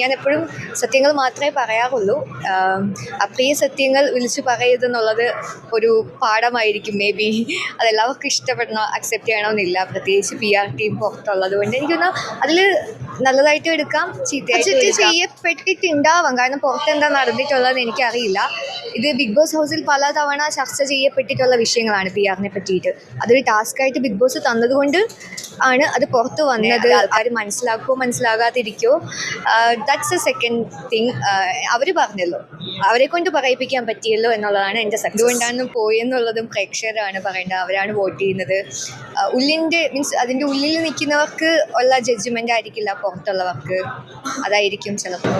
ഞാൻ എപ്പോഴും സത്യങ്ങൾ മാത്രമേ പറയാറുള്ളൂ. അപ്രിയ സത്യങ്ങൾ വിളിച്ചു പറയരുതെന്നുള്ളത് ഒരു പാഠമായിരിക്കും. മേ ബി അതെല്ലാവർക്കും ഇഷ്ടപ്പെടണോ അക്സെപ്റ്റ് ചെയ്യണമെന്നില്ല പ്രത്യേകിച്ച് പി ആർ ടീം പുറത്തുള്ളത് കൊണ്ട് എനിക്കൊന്ന് അതിൽ നല്ലതായിട്ട് എടുക്കാം ചീത്തയായിട്ട് ചെയ്യപ്പെട്ടിട്ടുണ്ടാവാം. കാരണം പുറത്ത് എന്താ നടന്നിട്ടുള്ളതെന്ന് എനിക്കറിയില്ല. ഇത് ബിഗ് ബോസ് ഹൗസിൽ പല തവണ ചർച്ച ചെയ്യപ്പെട്ടിട്ടുള്ള വിഷയങ്ങളാണ് പി ആറിനെ പറ്റിയിട്ട്. അതൊരു ടാസ്ക്കായിട്ട് ബിഗ് ബോസ് തന്നതുകൊണ്ട് ആണ് അത് പുറത്ത് വന്നത്. ആൾക്കാർ മനസ്സിലാക്കുമോ മനസ്സിലാകാതിരിക്കുമോ ദാറ്റ്സ് എ സെക്കൻഡ് തിങ് അവർ പറഞ്ഞല്ലോ. അവരെ കൊണ്ട് പറയിപ്പിക്കാൻ പറ്റിയല്ലോ എന്നുള്ളതാണ് എന്റെ സത്യം എന്തുകൊണ്ടാണ് പോയെന്നുള്ളതും പ്രേക്ഷകരാണ് പറയേണ്ടത് അവരാണ് വോട്ട് ചെയ്യുന്നത്. ഉള്ളിന്റെ ഉള്ളിന്റെ മീൻസ് അതിന്റെ ഉള്ളിൽ നിൽക്കുന്നവർക്ക് ഉള്ള ജഡ്ജ്മെന്റ് ആയിരിക്കില്ല പുറത്തുള്ളവർക്ക്. അതായിരിക്കും ചിലപ്പോൾ.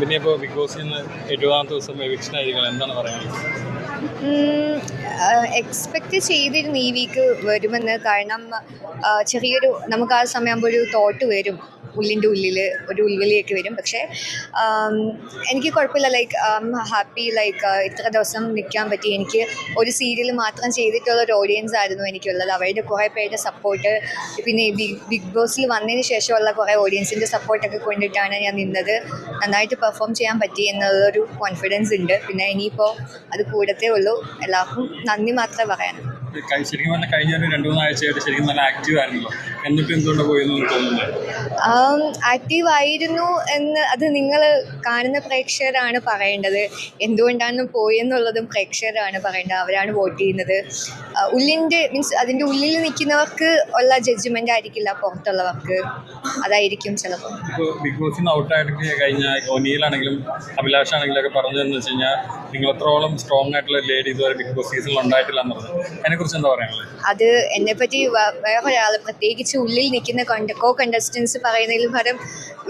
പിന്നെ ഇപ്പോൾ ബിഗ് ബോസിൽ നിന്ന് എഴുപതാമത്തെ ദിവസം എവിക്ഷൻ ആയിരിക്കണം. എന്താണ് പറയുന്നത് എക്സ്പെക്റ്റ് ചെയ്തിരുന്നു ഈ വീക്ക് വരുമെന്ന്. കാരണം ചെറിയൊരു നമുക്ക് ആ സമയമാകുമ്പോൾ ഒരു തോട്ട് വരും. ഉള്ളിന്റെ ഉള്ളിൽ ഒരു ഉൾവിളിയൊക്കെ വരും. പക്ഷേ എനിക്ക് കുഴപ്പമില്ല. ലൈക്ക് ഹാപ്പി ലൈക്ക് ഇത്ര ദിവസം നിൽക്കാൻ പറ്റി. എനിക്ക് ഒരു സീരിയൽ മാത്രം ചെയ്തിട്ടുള്ള ഒരു ഓഡിയൻസ് ആയിരുന്നു എനിക്കുള്ളത്. അവരുടെ കുറേ പേരുടെ സപ്പോർട്ട് പിന്നെ ബിഗ് ബിഗ് ബോസിൽ വന്നതിന് ശേഷമുള്ള കുറേ ഓഡിയൻസിന്റെ സപ്പോർട്ടൊക്കെ കൊണ്ടിട്ടാണ് ഞാൻ നിന്നത്. നന്നായിട്ട് പെർഫോം ചെയ്യാൻ പറ്റി എന്നുള്ളൊരു കോൺഫിഡൻസ് ഉണ്ട്. പിന്നെ ഇനിയിപ്പോൾ അത് കൂടത്തേ ഉള്ളൂ. എല്ലാവർക്കും നന്ദി മാത്രമേ പറയാനുള്ളൂ ശരിക്കും പറഞ്ഞാൽ കഴിഞ്ഞ ഒരു രണ്ട് മൂന്ന് ആഴ്ചയായിട്ട് ശരിക്കും നല്ല ആക്റ്റീവ് ആയിരുന്നല്ലോ. എന്നിട്ട് എന്തുകൊണ്ട് പോയെന്ന് തോന്നുന്നത് ആക്റ്റീവ് ആയിരുന്നു എന്ന് അത് നിങ്ങൾ കാണുന്ന പ്രേക്ഷകരാണ് പറയേണ്ടത്. എന്തുകൊണ്ടാണ് പോയെന്നുള്ളതും പ്രേക്ഷകരാണ് പറയേണ്ടത്. അവരാണ് വോട്ട് ചെയ്യുന്നത്. ഉള്ളിന്റെ മീൻസ് അതിന്റെ ഉള്ളിൽ നിൽക്കുന്നവർക്ക് ഉള്ള ജഡ്ജ്മെന്റ് ആയിരിക്കില്ല പുറത്തുള്ളവർക്ക്. അതായിരിക്കും ചിലപ്പോൾ ഇപ്പോൾ ബിഗ് ബോസിൽ നിന്ന് ഔട്ടായിട്ട് കഴിഞ്ഞ ഒനിയിലാണെങ്കിലും അഭിലാഷാണെങ്കിലും ഒക്കെ പറഞ്ഞതെന്ന് വെച്ച് കഴിഞ്ഞാൽ നിങ്ങൾ എത്രത്തോളം സ്ട്രോങ് ആയിട്ടുള്ള ലേഡി ഇതുവരെ ബിഗ് ബോസ് സീസണിൽ ഉണ്ടായിട്ടില്ല എന്ന് പറഞ്ഞത്. അതിനെക്കുറിച്ച് എന്താ പറയാനുള്ളത്? അത് എന്നെ പറ്റി വേറെ ഒരാൾ പ്രത്യേകിച്ച് ഉള്ളിൽ നിൽക്കുന്ന കോ കണ്ടസ്റ്റൻസ് പറയുന്നതിലും പരം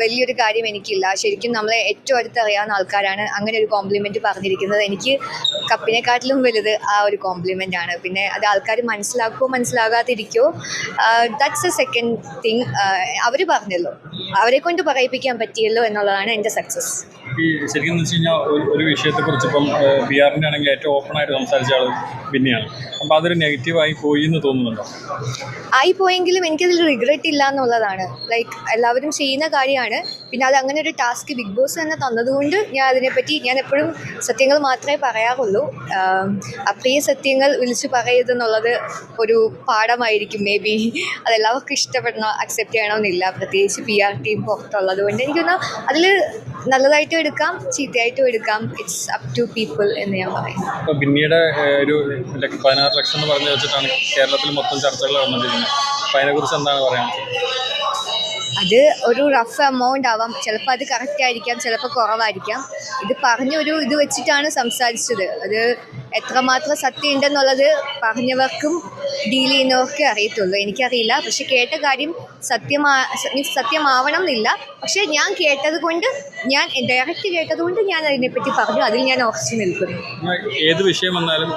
വലിയൊരു കാര്യം എനിക്കില്ല. ശരിക്കും നമ്മളെ ഏറ്റവും അടുത്ത് അറിയാവുന്ന ആൾക്കാരാണ് അങ്ങനെ ഒരു കോംപ്ലിമെന്റ് പറഞ്ഞിരിക്കുന്നത്. എനിക്ക് കപ്പിനെക്കാട്ടിലും വലുത് ആ ഒരു കോംപ്ലിമെന്റ് ആണ്. പിന്നെ അത് ആൾക്കാർ മനസ്സിലാക്കുമോ മനസ്സിലാകാതിരിക്കോ ദാറ്റ്സ് എ സെക്കൻഡ് തിങ് അവർ പറഞ്ഞല്ലോ. അവരെ കൊണ്ട് പറയിപ്പിക്കാൻ പറ്റിയല്ലോ എന്നുള്ളതാണ് എന്റെ സക്സസ് ശരിക്കും ഒരു- വിഷയത്തെ വിഷയത്തെക്കുറിച്ച് ഇപ്പം ബി ആറിന്റെ ആണെങ്കിൽ ഏറ്റവും ഓപ്പണായിട്ട് സംസാരിച്ച ആൾ ബിന്നിയാണ് അപ്പോൾ അതൊരു നെഗറ്റീവായി പോയി എന്ന് തോന്നുന്നുണ്ടോ? ആയിപ്പോയെങ്കിലും എനിക്കതിൽ റിഗ്രറ്റ് ഇല്ല എന്നുള്ളതാണ്. ലൈക്ക് എല്ലാവരും ചെയ്യുന്ന കാര്യമാണ്. പിന്നെ അത് അങ്ങനെ ഒരു ടാസ്ക് ബിഗ് ബോസ് തന്നെ തന്നതുകൊണ്ട് ഞാൻ അതിനെപ്പറ്റി ഞാൻ എപ്പോഴും സത്യങ്ങൾ മാത്രമേ പറയാറുള്ളൂ. അപ്രിയ സത്യങ്ങൾ വിളിച്ചു പറയരുതെന്നുള്ളത് ഒരു പാഠമായിരിക്കും. മേ ബി അതെല്ലാവർക്കും ഇഷ്ടപ്പെടണോ അക്സെപ്റ്റ് ചെയ്യണമെന്നില്ല പ്രത്യേകിച്ച് പി ആർ ടീം പുറത്തുള്ളത് കൊണ്ട് എനിക്കൊന്ന് അതിൽ നല്ലതായിട്ടും എടുക്കാം ചീത്തയായിട്ടും എടുക്കാം. ഇറ്റ്സ് അപ് ടു പീപ്പിൾ എന്ന് ഞാൻ പറയും പിന്നീട് ഒരു പതിനാറ് ലക്ഷം എന്ന് പറഞ്ഞു വെച്ചിട്ടാണ് കേരളത്തിൽ മൊത്തം ചർച്ചകൾ അപ്പോൾ അതിനെക്കുറിച്ച് എന്താണ് പറയാൻ അത് ഒരു റഫ് എമൗണ്ട് ആവാം. ചിലപ്പോൾ അത് കറക്റ്റ് ആയിരിക്കാം ചിലപ്പോൾ കുറവായിരിക്കാം. ഇത് പറഞ്ഞൊരു ഇത് വെച്ചിട്ടാണ് സംസാരിച്ചത്. അത് എത്രമാത്രം സത്യം ഉണ്ടെന്നുള്ളത് പറഞ്ഞവർക്കും ഡീൽ ചെയ്യുന്നവർക്കേ അറിയത്തുള്ളൂ. എനിക്കറിയില്ല. പക്ഷെ കേട്ട കാര്യം സത്യമാ മീൻസ് സത്യമാവണം എന്നില്ല പക്ഷേ ഞാൻ കേട്ടത് കൊണ്ട് ഞാൻ ഡയറക്റ്റ് കേട്ടത് കൊണ്ട് ഞാൻ അതിനെപ്പറ്റി പറഞ്ഞു. അതിൽ ഞാൻ ഉറച്ചു നിൽക്കുന്നു. ഏത് വിഷയം വന്നാലും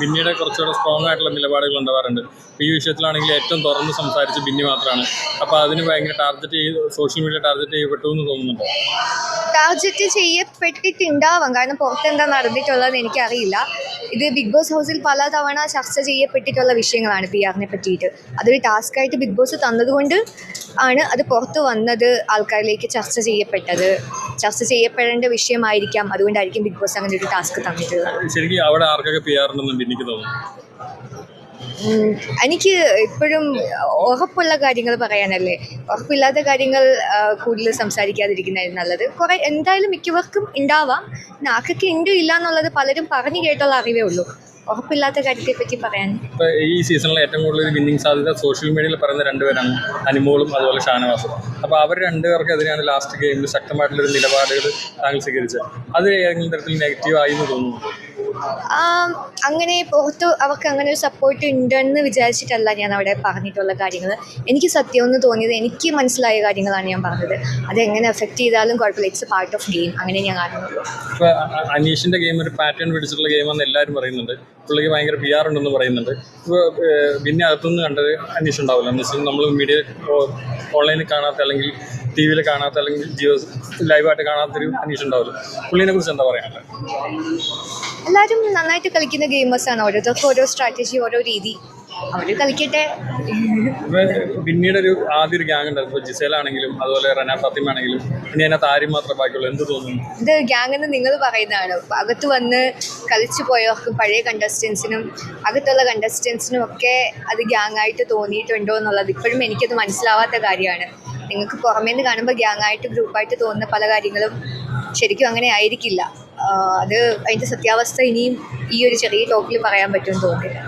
ബിന്നിയുടെ കുറച്ചുകൂടെ സ്ട്രോങ് ആയിട്ടുള്ള നിലപാടുകൾ ഉണ്ടാവാറുണ്ട്. ഈ വിഷയത്തിലാണെങ്കിൽ ഏറ്റവും തുറന്ന് സംസാരിച്ച് ബിന്നി മാത്രമാണ് അപ്പോൾ അതിന് ഭയങ്കര ടാർഗറ്റ് ചെയ്ത് സോഷ്യൽ മീഡിയ ടാർഗറ്റ് ചെയ്യപ്പെട്ടു എന്ന് തോന്നുന്നുണ്ടോ? ടാർജറ്റ് ചെയ്യപ്പെട്ടിട്ടുണ്ടാവാം. കാരണം പുറത്തെന്താ നടന്നിട്ടുള്ളതെന്ന് എനിക്കറിയില്ല. ഇത് ബിഗ് ബോസ് ഹൗസിൽ പല തവണ ചർച്ച ചെയ്യപ്പെട്ടിട്ടുള്ള വിഷയങ്ങളാണ് പി ആറിനെ പറ്റിയിട്ട്. അതൊരു ടാസ്ക്കായിട്ട് ബിഗ് ബോസ് തന്നതുകൊണ്ട് ആണ് അത് പുറത്ത് വന്നത് ആൾക്കാരിലേക്ക് ചർച്ച ചെയ്യപ്പെട്ടത്. ചർച്ച ചെയ്യപ്പെടേണ്ട വിഷയമായിരിക്കാം. അതുകൊണ്ടായിരിക്കും ബിഗ് ബോസ് അങ്ങനെ ഒരു ടാസ്ക് തന്നിട്ടുള്ളത്. ശരിക്കും അവിടെ ആർക്കൊക്കെ പി ആറിനൊന്നും ഉം, എനിക്ക് ഇപ്പോഴും ഉറപ്പുള്ള കാര്യങ്ങൾ പറയാനല്ലേ? ഉറപ്പില്ലാത്ത കാര്യങ്ങൾ കൂടുതൽ സംസാരിക്കാതിരിക്കുന്നതായിരുന്നു നല്ലത്. കുറേ എന്തായാലും മിക്കവർക്കും ഉണ്ടാവാം. നാക്കൊക്കെ ഉണ്ട് ഇല്ല എന്നുള്ളത് പലരും പറഞ്ഞു കേട്ടുള്ള അറിവേ ഉള്ളൂ. ഉറപ്പില്ലാത്ത കാര്യത്തെ പറ്റി പറയാൻ. ഈ സീസണിൽ ഏറ്റവും കൂടുതൽ വിന്നിങ് സാധ്യത സോഷ്യൽ മീഡിയയിൽ പറയുന്ന രണ്ടുപേരാണ് അനുമോളും അതുപോലെ ഷാനവാസും. അപ്പോൾ അവർ രണ്ടുപേർക്കെതിരെയാണ് ലാസ്റ്റ് ഗെയിമിൽ ശക്തമായിട്ടുള്ളൊരു നിലപാടുകൾ താങ്കൾ സ്വീകരിച്ചത്. അത് ഏതെങ്കിലും തരത്തിൽ നെഗറ്റീവ് ആയി എന്ന് തോന്നുന്നു അങ്ങനെ പുറത്ത് അവർക്ക് അങ്ങനെ ഒരു സപ്പോർട്ട് ഉണ്ടെന്ന് വിചാരിച്ചിട്ടല്ല ഞാൻ അവിടെ പറഞ്ഞിട്ടുള്ള കാര്യങ്ങൾ എനിക്ക് സത്യമെന്ന് തോന്നിയത് എനിക്ക് മനസ്സിലായ കാര്യങ്ങളാണ് ഞാൻ പറഞ്ഞത്. അതെങ്ങനെ എഫക്റ്റ് ചെയ്താലും കുഴപ്പമില്ല. ഇറ്റ്സ് പാർട്ട് ഓഫ് ഗെയിം അങ്ങനെ ഞാൻ കാണുന്നുള്ളൂ അനീഷിന്റെ ഗെയിം ഒരു പാറ്റേൺ പിടിച്ചിട്ടുള്ള ഗെയിമാണെന്ന് എല്ലാവരും പറയുന്നുണ്ട്. പുള്ളിക്ക് ഭയങ്കര പി ആർ ഉണ്ടെന്ന് പറയുന്നുണ്ട്. ഇപ്പോൾ പിന്നെ അകത്തുനിന്ന് കണ്ടത് അനീഷ് ഉണ്ടാവില്ല. എന്ന് വെച്ചാൽ നമ്മൾ മീഡിയ ഓൺലൈനിൽ കാണാത്ത അല്ലെങ്കിൽ ടി വിയിൽ കാണാത്ത അല്ലെങ്കിൽ ജിയോ ലൈവായിട്ട് കാണാത്തൊരു അനീഷ് ഉണ്ടാവില്ല. പുള്ളിനെ കുറിച്ച് എന്താ പറയാനുള്ളത്? എല്ലാവരും നന്നായിട്ട് കളിക്കുന്ന ഗെയിമേഴ്സാണ് ഓരോരുത്തർക്കും ഓരോ സ്ട്രാറ്റജി ഓരോ രീതി. അവർ കളിക്കട്ടെ. പിന്നീട് ഒരു ആദ്യ ഒരു ഗ്യാങ് ഉണ്ടായിരുന്നു. ഇപ്പൊ ജിസേലാണെങ്കിലും അതുപോലെ റന ഫാത്തിമ ആണെങ്കിലും ഇനി അതിനകത്ത് ആരും മാത്രം ബാക്കിയുള്ളൂ. എന്ത് തോന്നുന്നു? ഇത് ഗ്യാങ് എന്ന് നിങ്ങൾ പറയുന്നതാണ്. അകത്ത് വന്ന് കളിച്ചു പോയവർക്കും പഴയ കണ്ടസ്റ്റൻസിനും അകത്തുള്ള കണ്ടസ്റ്റൻസിനും ഒക്കെ അത് ഗ്യാങ് ആയിട്ട് തോന്നിയിട്ടുണ്ടോ എന്നുള്ളത് ഇപ്പോഴും എനിക്കത് മനസ്സിലാവാത്ത കാര്യമാണ്. നിങ്ങൾക്ക് പുറമേ നിന്ന് കാണുമ്പോൾ ഗ്യാങ് ആയിട്ട് ഗ്രൂപ്പായിട്ട് തോന്നുന്ന പല കാര്യങ്ങളും ശരിക്കും അങ്ങനെ ആയിരിക്കില്ല. അത് അതിന്റെ സത്യാവസ്ഥ ഇനിയും ഈ ഒരു ചെറിയ ടോക്കിൽ പറയാൻ പറ്റുമെന്ന് തോന്നുന്നില്ല.